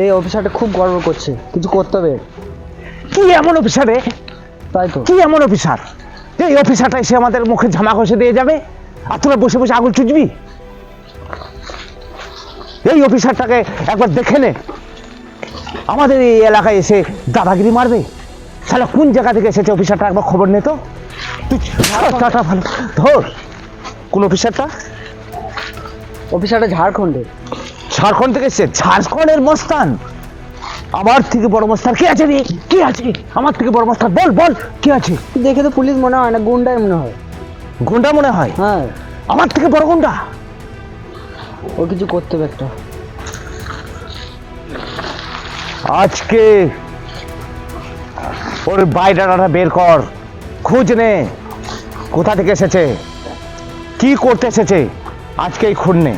এই অফিসারটা খুব গর্ব করছে। কিছু করতে হবে? কি এমন অফিসারে তাই তো। কি এমন অফিসার? যে এই অফিসারটা এসে আমাদের মুখে ঝামা ঘষে দিয়ে যাবে? আর তোরা বসে বসে আগুন চুজবি এই অফিসারটাকে একবার দেখে নে। আমাদের এই এলাকায় এসে দাদাগিরি মারবে। তাহলে কোন জায়গা থেকে এসেছে অফিসারটা? একবার খবর নে তো। তুই ভালো। ধর কোন অফিসারটা? অফিসারটা ঝাড়খণ্ডে ঝাড়খণ্ড থেকে এসছে। ঝাড়খণ্ডের মস্তান। আমার থেকে বড় মস্তান। কে আছে রে? কে আছে আমার থেকে বড় মস্তান। বল বল কে আছে? দেখে তো পুলিশ মনে হয় না গুন্ডাই মনে হয়। গুন্ডা মনে হয়? হ্যাঁ। আমার থেকে বড় গুন্ডা? ও কিছু করতে হবে একটা। আজকে ওর বাইডাটা বের কর। খোঁজ নে। কোথা থেকে এসেছে? কি করতে এসেছে? আজকেই খুন নে।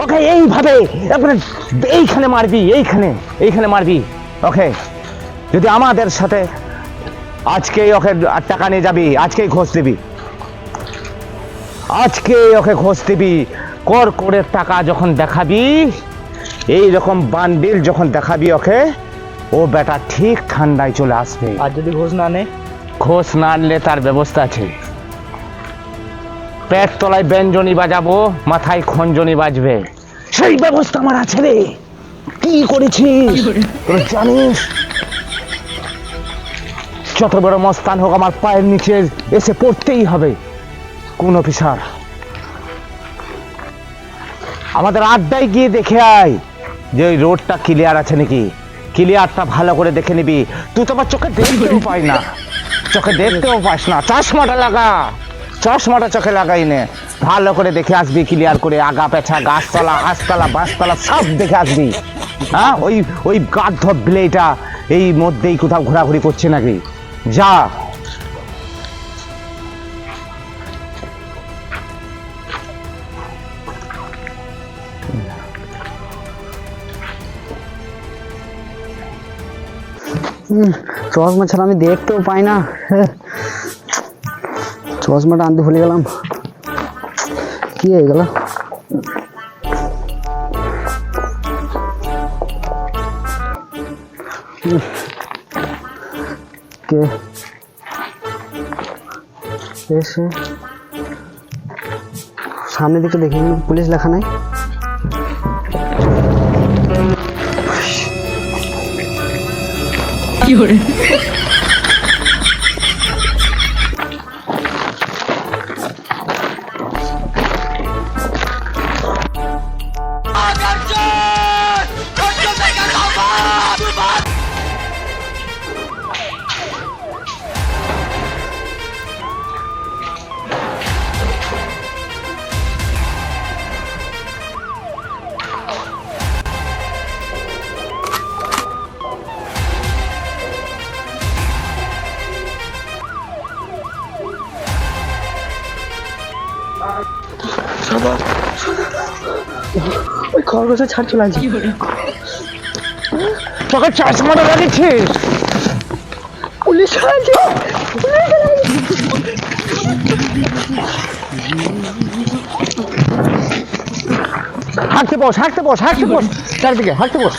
ওকে এইভাবে একবারে এইখানে মারবি এইখানে এইখানে মারবি ওকে যদি আমাদের সাথে আজকেই ওকে টাকা নিয়ে যাবি আজকেই ঘোষ দিবি। আজকে ওকে ঘোষ দিবি। কর করে টাকা যখন দেখাবি এই রকম বানবিল যখন দেখাবি ওকে ও বেটা ঠিক ঠান্ডায় চলে আসবে। আর যদি ঘোষ না নেয়? ঘোষ না আনলে তার ব্যবস্থা আছে। পেট তলায় ব্যঞ্জনী বাজাবো মাথায় খঞ্জনি বাজবে। সেই ব্যবস্থা আমার আছে রে। কি করেছিস? জানিস? যত বড় মস্তান হোক আমার পায়ের নিচে এসে পড়তেই হবে। কোন অফিসার? আমাদের আড্ডায় গিয়ে দেখে আয় যে ওই রোডটা ক্লিয়ার আছে নাকি। ক্লিয়ারটা ভালো করে দেখে নিবি। তুই তো আমার চোখে দেখতেও পাই না। চোখে দেখতেও পাস না। চশমাটা লাগা। চশমাটা চোখে লাগাই নে। ভালো করে দেখে আসবি ক্লিয়ার করে, আগা পেছা গাছতলা, হাঁসতলা, বাঁশতলা, সব দেখে আসবি। হ্যাঁ ওই ওই গাদ্ধ বিলেটা এই মধ্যেই কোথাও ঘোরাঘুরি করছে নাকি? যা। চশমা ছাড়া আমি দেখতেও পাই না। চশমাটা আনতে ভুলে গেলাম। কি হয়ে গেল? কে? এসে সামনের দিকটা দেখি পুলিশ লেখা নাই। ওই খরগোশের ছাড় চলে আসি চোখে চশমাটা লাগিয়েছিস পুলিশ আছে হাঁটতে বস হাঁটতে বস হাঁটতে বস। চারদিকে হাঁটতে বস।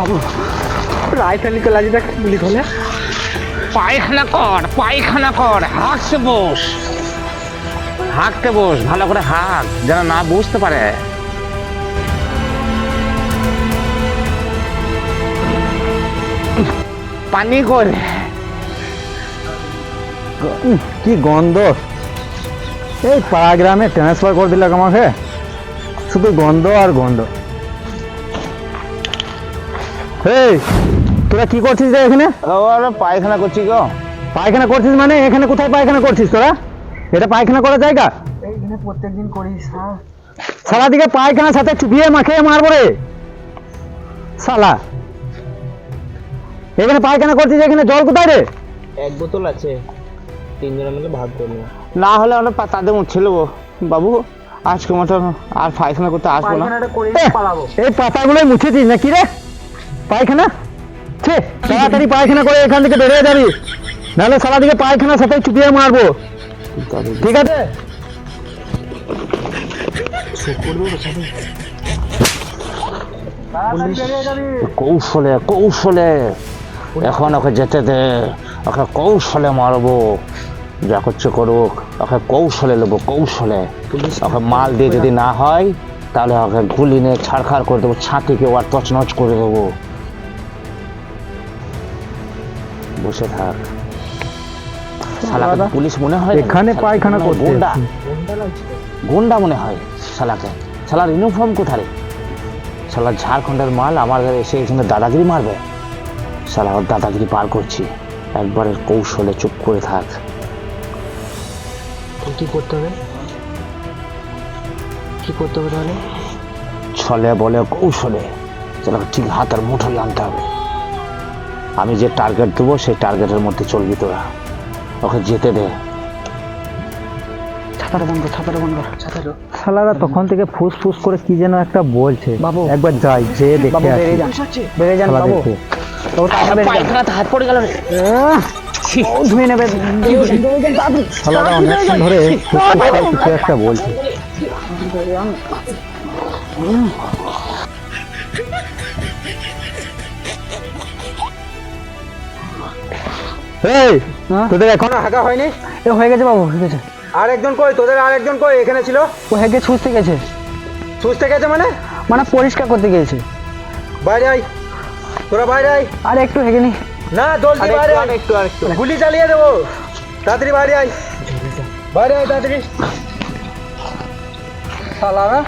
বাবু। লাজি দেখ গুলি খোলে পায়খানা কর পায়খানা কর হাঁকতে বস। হাঁকতে বস ভালো করে হাঁক যেন না বুঝতে পারে। পানি কর। কি গন্ধ। এই পাড়া গ্রামে ট্রান্সফার করে দিল আমাকে। শুধু গন্ধ আর গন্ধ। এই তোরা কি করছিস রে এখানে? ওরা পায়খানা করছি গো। পায়খানা করছিস মানে? এখানে কোথায় পায়খানা করছিস তোরা? এটা পায়খানা করার জায়গা? এইখানে প্রত্যেকদিন করিস হ্যাঁ সারাদিকে পায়খানার সাথে চুপিয়ে মাখিয়ে মারবো রে। শালা এখানে পায়খানা করছিস এখানে জল কোথায় রে? এক বোতল আছে। তিনজনের মিলে ভাগ করে নেব। না হলে আমরা পা- তাদের মুখ ছিল বাবু আজকে মতো আর পায়খানা করতে আসব না। এ, এই পাতাগুলোই মুছেছিস নাকি রে? পায়খানা? ছে তাড়াতাড়ি পায়খানা করে এখান থেকে বেরিয়ে যাবি। নাহলে সারা দিকে পায়খানার সাথে চুপিয়ে মারবো। ঠিক আছে? কৌশলে কৌশলে। এখন ওকে যেতে দে ওকে কৌশলে মারবো। যা করছে করুক ওকে কৌশলে নেব কৌশলে। ওকে মাল দিয়ে যদি না হয় তাহলে ওকে গুলি নিয়ে ছাড়খাড় করে দেবো ছাতিকে আর তছনছ করে দেবো। বসে থাক শালাকে পুলিশ মনে হয় এখানে পায়খানা করতে গুন্ডা। গুন্ডা মনে হয় শালাকে। শালার ইউনিফর্ম কোথায় শালা ঝাড়খণ্ডের মাল আমার এসে এখানে দাদাগিরি মারবে? শালা ওর দাদাগিরি পার করছি। একবারের কৌশলে চুপ করে থাক। কি করতে হবে? কি করতে হবে তাহলে? ছলে বলে কৌশলে। শালাকে ঠিক হাতের মুঠোয় আনতে হবে। আমি যে টার্গেট দেবো সেই টার্গেটের মধ্যে চলবি তোরা। ওকে যেতে দে। ছাতাটা বন্ধ ছাতাটা বন্ধ ছাতাটা শালারা তখন থেকে ফুস ফুস করে কি যেন একটা বলছে। বাবু। একবার যাই যে দেখে আসি। যান। বাবু। হাত পড়ে গেল ধুয়ে নেবে। শালারা অনেকক্ষণ ধরে ফুস ফুস করে কিছু একটা বলছে। এই? তোদের এখনও হাঁকা হয়নি? এ হয়ে গেছে বাবু হয়ে গেছে। আর একজন কই? তোদের আর একজন কই? এখানে ছিল? ও হেগে ছুঁচতে গেছে। সুস্থ গেছে মানে? মানে পরিষ্কার করতে গিয়েছে। বাইরে আয়। তোরা বাইরে আয়। আর একটু হেগে নি। না জলদি বাইরে আয়। একটু আর একটু। গুলি চালিয়ে দেবো। তাড়াতাড়ি বাইরে আয়। বাইরে আয় তাড়াতাড়ি। শালারা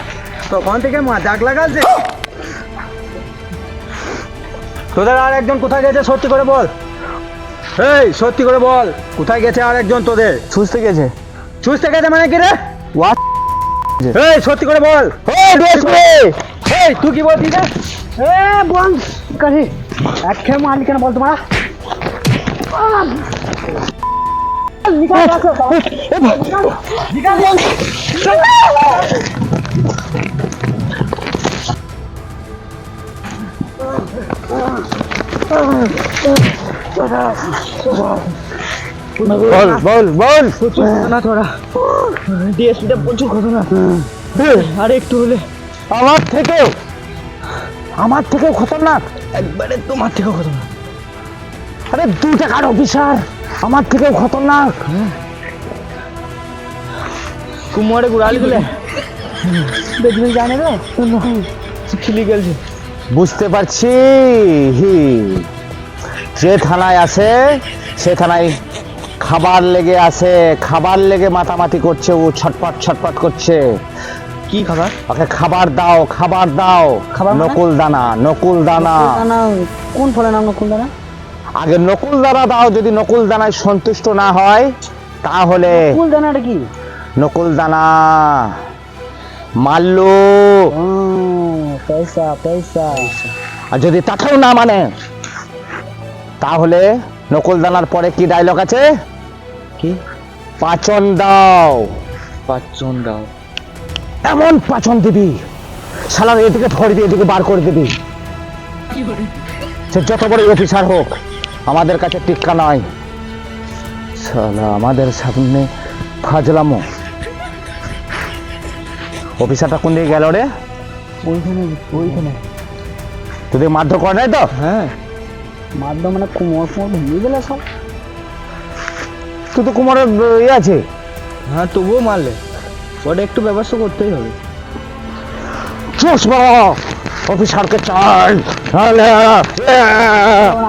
তখন থেকে মাজাক লাগাচ্ছে। তোদের আর একজন কোথায় গেছে? সত্যি করে বল। এই সত্যি করে বল কোথায় গেছে আর একজন তোদের? ছুঁচতে গেছে। চুষতে গেছে মানে কি রে? এই সত্যি করে বল। এই তুই কি বলছিস রে? এ বল কাহি এক খেয়ে মারলি কেন বল তোমারা? বল বল বল। না তোরা ডিএসপিটা প্রচুর ঘটনা। আর একটু হলে। আমার থেকেও আমার থেকেও খতরনাক। একবারে তোমার থেকেও ঘটনা আরে দু টাকার অফিসার আমার থেকেও খতরনাক। কুমারে গুড়ালি জানে না বুঝতে পারছি। হি। যে থানায় আছে সে থানায় খাবার লেগে আছে। খাবার লেগে মাতামাতি করছে ও ছটপট ছটপট করছে। কি খাবার? ওকে খাবার দাও খাবার দাও। খাবার মানে? নকুল দানা নকুল দানা কোন ফলের নাম নকুল দানা আগে নকুল দানা দাও যদি নকুল দানায় সন্তুষ্ট না হয় তাহলে নকুল দানাটা কি? নকুল দানা মাল্লু পয়সা পয়সা। আর যদি তাকেও না মানে তাহলে নকুল দানার পরে কি ডায়লগ আছে? কি? পাচন দাও। পাঁচজন দাও। এমন পাচন দিবি শালার এদিকে ধরবি এদিকে বার করে দিবি। সে যত বড় অফিসার হোক আমাদের কাছে টিক্কা নয় শালা আমাদের সামনে ফাজলামো। অফিসারটা কোন দিকে গেল রে? ওইখানে ওইখানে। তোদের মারধর করে নাই তো? হ্যাঁ। মারদা মানে কোমর ভেঙে গেলে সব। তুই তো কুমারের ইয়ে আছে। হ্যাঁ তবুও মারলে। ওটা একটু ব্যবস্থা করতেই হবে। চোস অফিসারকে চাই।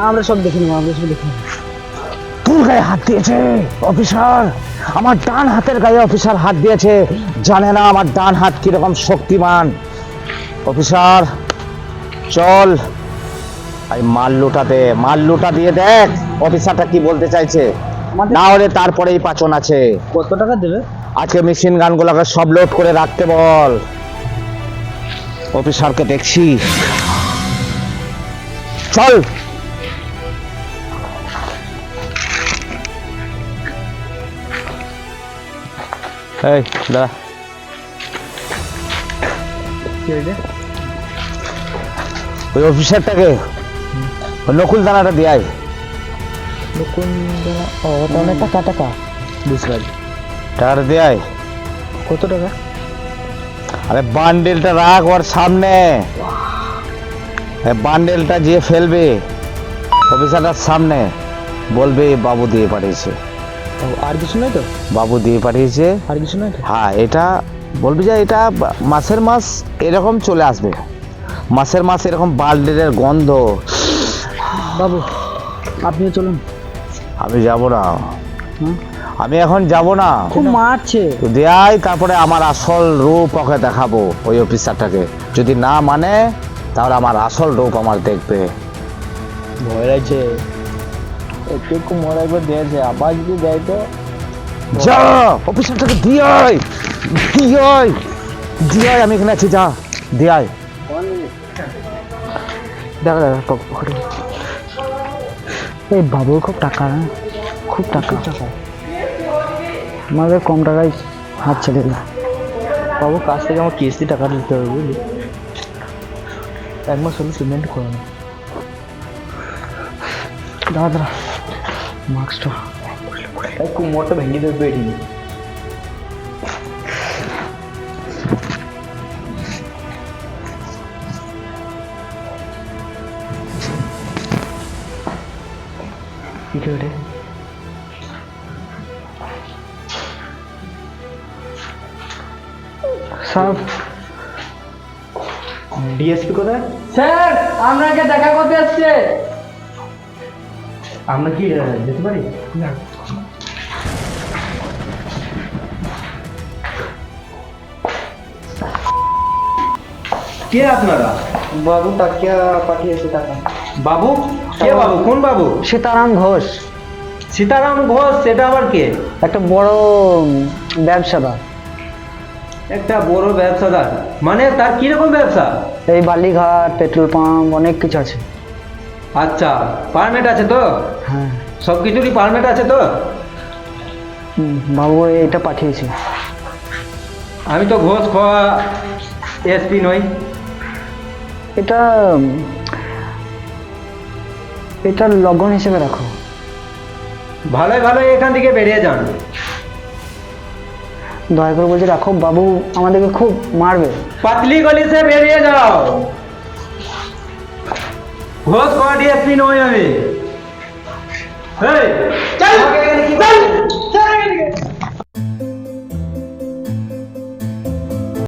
আমরা সব দেখে নেব আমরা সব দেখে তোর গায়ে হাত দিয়েছে অফিসার। আমার ডান হাতের গায়ে অফিসার হাত দিয়েছে। জানে না আমার ডান হাত কীরকম শক্তিমান। অফিসার চল। এই মাল্লুটা দে মাল্লুটা দিয়ে দেখ অফিসারটা কি বলতে চাইছে। না হলে তারপরেই পাচন আছে। কত টাকা দেবে? আজকে মেশিন গানগুলোকে সব লোড করে রাখতে বল। অফিসারকে দেখছি। চল। এই দাঁড়া ওই অফিসারটাকে। নকুল দানাটা দিয়ে নতুন জানা ও ওটা অনেক টাকা টাকা? বুঝতে পারি টাকাটা দিয়ে কত টাকা? আরে বান্ডেলটা রাখ ওর সামনে। এই বান্ডেলটা যে ফেলবে অফিসারটার সামনে বলবে বাবু দিয়ে পাঠিয়েছে। আর কিছু নয় তো? বাবু দিয়ে পাঠিয়েছে। আর কিছু নয় হ্যাঁ এটা বলবি যে এটা মাসের মাস এরকম চলে আসবে। মাসের মাস এরকম বান্ডেলের গন্ধ বাবু আপনিও চলুন। আমি যাব না। আমি এখন যাব না। খুব মারছে। তো দেয়াই তারপরে আমার আসল রূপ ওকে দেখাবো ওই অফিসারটাকে। যদি না মানে তাহলে আমার আসল রূপ আমার দেখবে। ভয় লাগছে। একটু একটু মরা একবার দিয়েছে। আবার যদি দেয় তো? যা! অফিসারটাকে দিয়ে আয় দিয়ে আয় দিয়ে আমি এখানে আছি যা। দিয়ে আয় দেখা দেখা পকেটে এই বাবুর খুব টাকা হ্যাঁ? খুব টাকা। আমাদের কম টাকায় হাত ছেড়ে দিল বাবু কাছ থেকে আমার কিস্তি টাকা দিতে হবে বুঝলি? এক মাস হলো পেমেন্ট করে না দাদা মাস্কটা কুমোরটা ভেঙে দেবে বেরিয়ে ডিএসপি কোথায়? স্যার আপনাকে দেখা করতে আসছে। আমরা কি যেতে পারি? কে আপনারা? বাবু টাকিয়া পাঠিয়েছে টাকা বাবু? কে বাবু। কোন বাবু? সীতারাম ঘোষ। সীতারাম ঘোষ সেটা আবার কে? একটা বড় ব্যবসাদার। একটা বড় ব্যবসাদার মানে তার কীরকম ব্যবসা? এই বালিঘাট পেট্রোল পাম্প অনেক কিছু আছে। আচ্ছা পারমিট আছে তো? হ্যাঁ। সব কিছুরই পারমিট আছে তো? বাবু এটা পাঠিয়েছি। আমি তো ঘোষ খাওয়া এসপি নই। এটা এটা লগন হিসেবে রাখো। ভালোই ভালোই এখান থেকে বেরিয়ে যান। দয়া করে বলছি রাখো বাবু আমাদেরকে খুব মারবে। পাতলি গলি সে বেরিয়ে যাও। ঘোষ খাওয়া ডিএসপি নই আমি। এই, চল।